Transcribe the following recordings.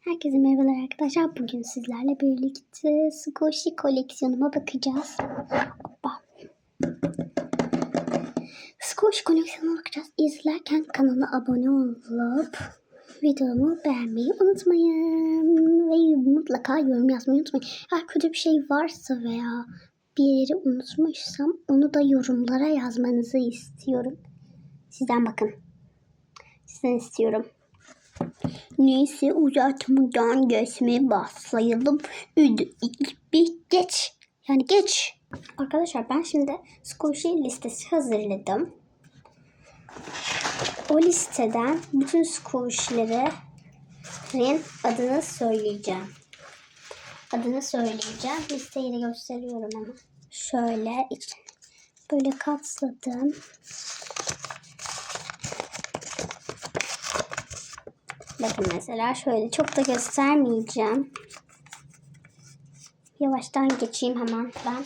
Herkese merhabalar arkadaşlar. Bugün sizlerle birlikte Squishy koleksiyonuma bakacağız. Hoppa. Squishy koleksiyonuna bakacağız. İzlerken kanala abone olup videomu beğenmeyi unutmayın. Ve mutlaka yorum yazmayı unutmayın. Eğer kötü bir şey varsa veya bir yeri unutmuşsam onu da yorumlara yazmanızı istiyorum. Sizden bakın. Sizden istiyorum. Neyse uzatmadan geçmeye başlayalım. Üdü bir geç. Yani geç. Arkadaşlar ben şimdi Squishy listesi hazırladım. O listeden bütün Squishy'lerin adını söyleyeceğim. Adını söyleyeceğim. Listeyi de gösteriyorum hemen. Şöyle böyle katladım. Bakın mesela şöyle çok da göstermeyeceğim. Yavaştan geçeyim hemen ben.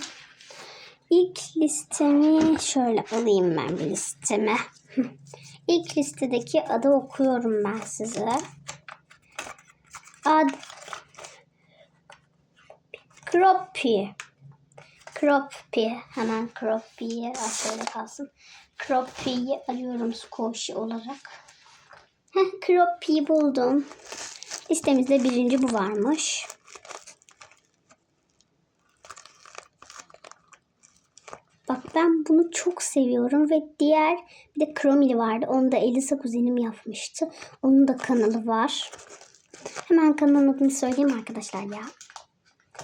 İlk listemi şöyle alayım ben bir listeme. İlk listedeki adı okuyorum ben size. Ad Croppy. Croppy. Hemen Croppy'yi şöyle kalsın. Croppy'yi alıyorum Squishy olarak. Heh, Croppy'yi buldum. Listemizde birinci bu varmış. Bak ben bunu çok seviyorum ve diğer bir de Chromily vardı. Onu da Elisa kuzenim yapmıştı. Onun da kanalı var. Hemen kanalın adını söyleyeyim arkadaşlar ya.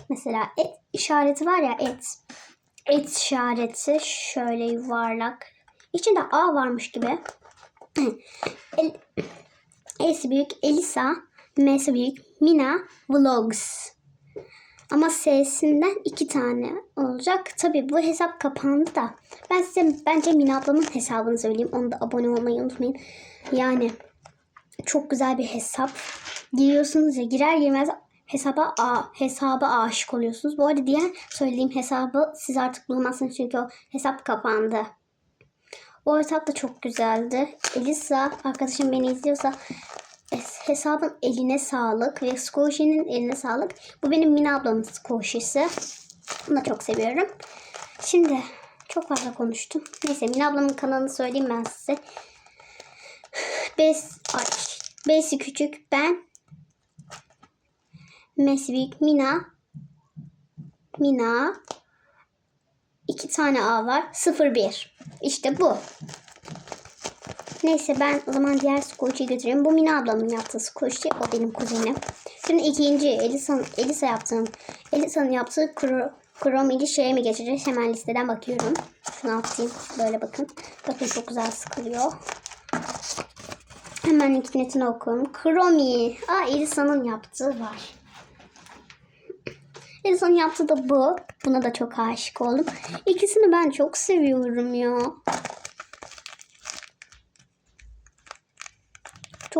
Mesela et işareti var ya et. Et işareti şöyle yuvarlak. İçinde A varmış gibi. El, Büyük Elisa, M'si büyük Mina Vlogs. Ama S'sinden iki tane olacak. Tabi bu hesap kapandı da. Ben size bence Mina ablamın hesabını söyleyeyim. Onu da abone olmayı unutmayın. Yani çok güzel bir hesap. Giriyorsunuz ya girer girmez hesaba a hesaba aşık oluyorsunuz. Bu arada diğer söylediğim hesabı siz artık bulmazsınız çünkü o hesap kapandı. O hesap da çok güzeldi. Elisa arkadaşım beni izliyorsa hesabın eline sağlık ve Squishy'nin eline sağlık. Bu benim Mina ablamın Squishy'si. Bunu da çok seviyorum. Şimdi çok fazla konuştum. Neyse Mina ablamın kanalını söyleyeyim ben size. Bes, ay, Besi küçük ben. Messi büyük Mina. Mina. İki tane A var. 01. İşte bu. Neyse ben o zaman diğer Squishy'yi götüreyim. Bu Mina ablamın yaptığı Squishy. O benim kuzenim. Şimdi ikinci Elisa'nın Elisa yaptığım Elisa'nın yaptığı Kro, Chromily şeye mi geçeceğiz? Hemen listeden bakıyorum. Şunu atayım. Böyle bakın. Bakın çok güzel sıkılıyor. Hemen internetini okuyorum. Chromie. Aa Elisa'nın yaptığı var. Elisa'nın yaptığı da bu. Buna da çok aşık oldum. İkisini ben çok seviyorum ya.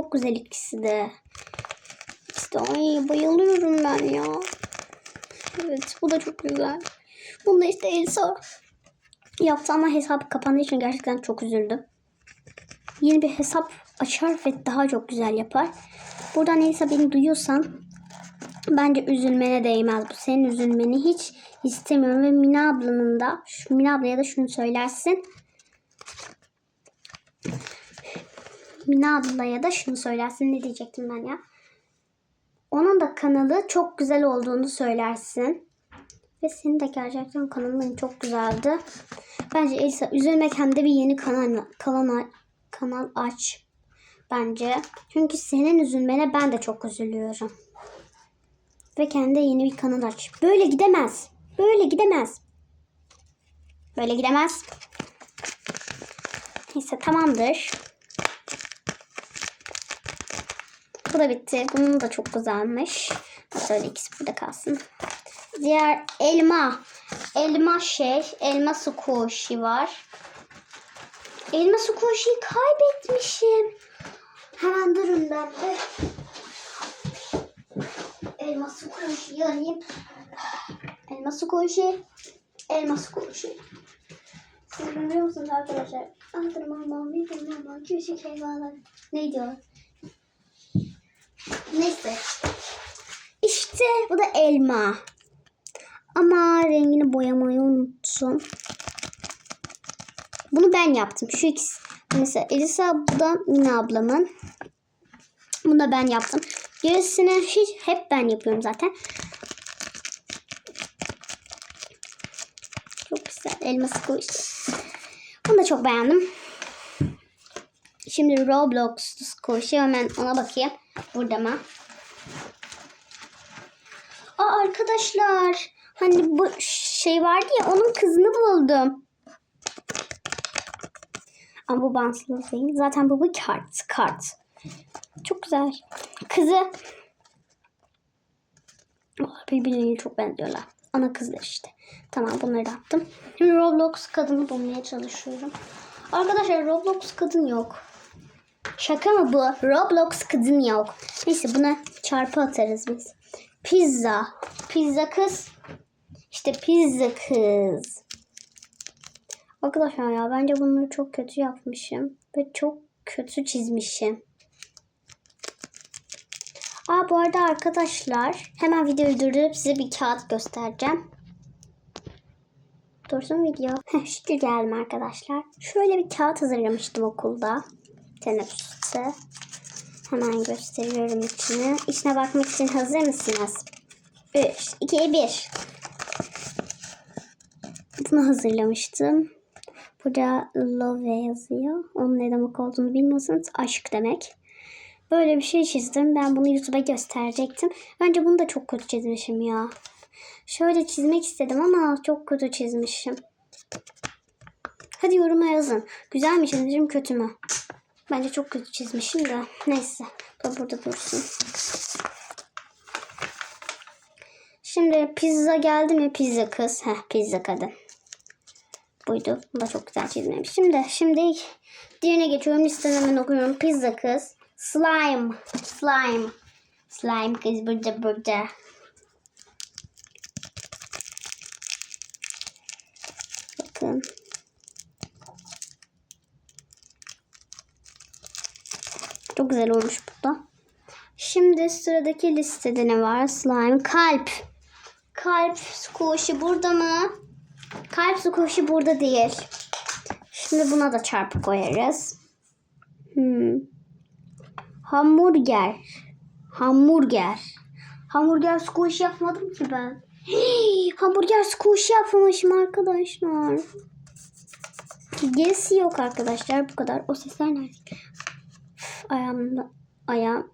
Çok güzel ikisi de. İkisi de ay bayılıyorum ben ya. Evet bu da çok güzel. Bunda işte Elsa yaptı ama hesabı kapandığı için gerçekten çok üzüldüm. Yeni bir hesap açar ve daha çok güzel yapar. Buradan Elsa beni duyuyorsan bence üzülmene değmez bu. Senin üzülmeni hiç istemiyorum ve Mina ablanın da şu Mina ablaya da şunu söylersin. Mina ablaya da şunu söylersin. Ne diyecektim ben ya? Onun da kanalı çok güzel olduğunu söylersin. Ve senin de gerçekten kanalın çok güzeldi. Bence Elisa üzülmek hem bir yeni kanal, kanal, kanal aç. Bence. Çünkü senin üzülmene ben de çok üzülüyorum. Ve kendi yeni bir kanal aç. Böyle gidemez. Böyle gidemez. Böyle gidemez. Neyse tamamdır. Bu da bitti. Bunun da çok güzelmiş. Şöyle ikisi burada kalsın. Diğer elma. Elma şey. Elma squishy var. Elma squishy'yi kaybetmişim. Hemen durun ben de. Elma squishy'yi arayayım. Elma squishy. Elma squishy. Siz biliyor musunuz arkadaşlar? Adır mama, bir mama, küçük hayvanlar. Neydi o? Neyse. İşte bu da elma. Ama rengini boyamayı unuttum. Bunu ben yaptım. Şu ikisi. Mesela Elisa bu da Mina ablamın. Bunu da ben yaptım. Gerisini hiç hep ben yapıyorum zaten. Çok güzel elma squash. Bunu da çok beğendim. Şimdi Roblox squash'ı hemen ona bakayım. Burada mı? Aa arkadaşlar. Hani bu şey vardı ya onun kızını buldum. Ama bu banslı değil. Zaten bu bir kart. Kart. Çok güzel. Kızı. Birbirine çok benziyorlar. Ana kızlar işte. Tamam bunları da attım. Şimdi Roblox kadını bulmaya çalışıyorum. Arkadaşlar Roblox kadın yok. Şaka mı bu? Roblox kadın yok. Neyse buna çarpı atarız biz. Pizza. Pizza kız. İşte pizza kız. Arkadaşlar ya bence bunları çok kötü yapmışım. Ve çok kötü çizmişim. Aa bu arada arkadaşlar hemen videoyu durdurup size bir kağıt göstereceğim. Dursun video. Heh, şükür geldim arkadaşlar. Şöyle bir kağıt hazırlamıştım okulda. Teneffüste. Hemen gösteriyorum içini. İçine bakmak için hazır mısınız? 3, 2, 1. Bunu hazırlamıştım. Burada love yazıyor. Onun ne demek olduğunu bilmiyorsanız aşk demek. Böyle bir şey çizdim. Ben bunu YouTube'a gösterecektim. Bence bunu da çok kötü çizmişim ya. Şöyle çizmek istedim ama çok kötü çizmişim. Hadi yoruma yazın. Güzel mi çizmişim kötü mü? Bence çok kötü çizmişim de. Neyse. Bu da burada dursun. Şimdi pizza geldi mi? Pizza kız. Heh pizza kadın. Buydu. Bu da çok güzel çizmemiş. Şimdi, şimdi diğerine geçiyorum. Listeden hemen okuyorum. Pizza kız. Slime. Slime. Slime kız burada burada. Bakın. Çok güzel olmuş bu da. Şimdi sıradaki listede ne var? Slime. Kalp. Kalp squish'i burada mı? Kalp squish'i burada değil. Şimdi buna da çarpı koyarız. Hmm. Hamburger. Hamburger. Hamburger squash yapmadım ki ben. Hey, hamburger squash yapmamışım arkadaşlar. Gerisi yok arkadaşlar. Bu kadar. O sesler nerede? Ayağımda. Ayağım.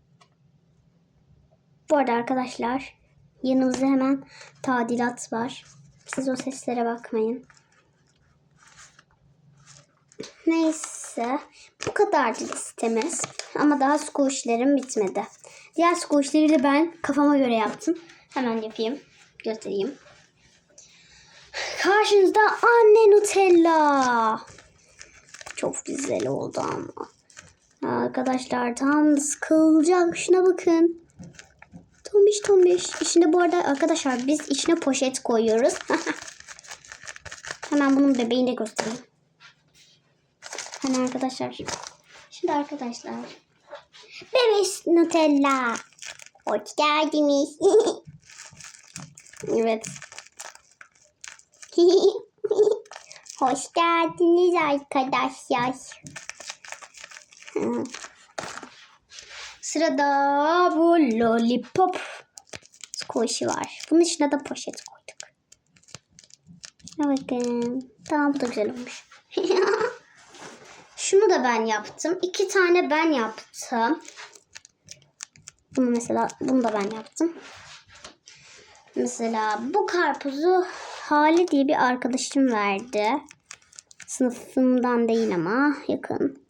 Bu arada arkadaşlar. Yanımızda hemen tadilat var. Siz o seslere bakmayın. Neyse. Bu kadardı listemiz. Ama daha squishlerim bitmedi. Diğer squishleri de ben kafama göre yaptım. Hemen yapayım. Göstereyim. Karşınızda anne Nutella. Çok güzel oldu ama. Arkadaşlar tam sıkılacak. Şuna bakın. Tombiş tombiş. İçinde bu arada arkadaşlar biz içine poşet koyuyoruz. Hemen bunun bebeğini de göstereyim. Hani arkadaşlar. Şimdi arkadaşlar. Bebeş Nutella. Hoş geldiniz. evet. Hoş geldiniz arkadaşlar. Sırada bu lollipop squishy var. Bunun içine de poşet koyduk. Bakın. Tamam bu da güzel olmuş. Şunu da ben yaptım. İki tane ben yaptım. Bunu mesela bunu da ben yaptım. Mesela bu karpuzu Hale diye bir arkadaşım verdi. Sınıfımdan değil ama yakın.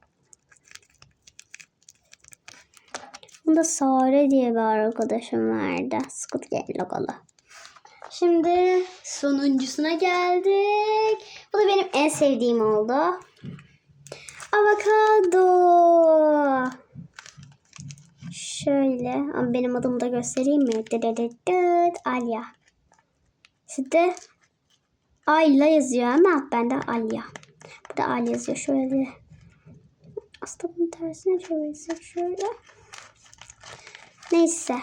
Bunu da Sare diye bir arkadaşım verdi. Squid Game logolu. Şimdi sonuncusuna geldik. Bu da benim en sevdiğim oldu. Avokado. Şöyle. Ama benim adımı da göstereyim mi? Dıdıdıdıt, Alya. Sizde Ayla yazıyor ama bende Alya. Burada Alya yazıyor. Şöyle. Aslında bunun tersine çevirirsek şöyle. Neyse.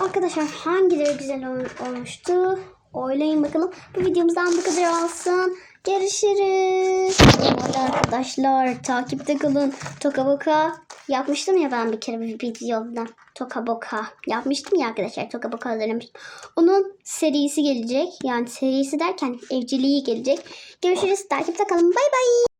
Arkadaşlar hangileri güzel ol- olmuştu? Oylayın bakalım. Bu videomuzdan bu kadar olsun. Görüşürüz. Hadi arkadaşlar takipte kalın. Toka boka yapmıştım ya ben bir kere bir videoda. Toka boka yapmıştım ya arkadaşlar. Toka boka hazırlamıştım. Onun serisi gelecek. Yani serisi derken evciliği gelecek. Görüşürüz. Takipte kalın. Bay bay.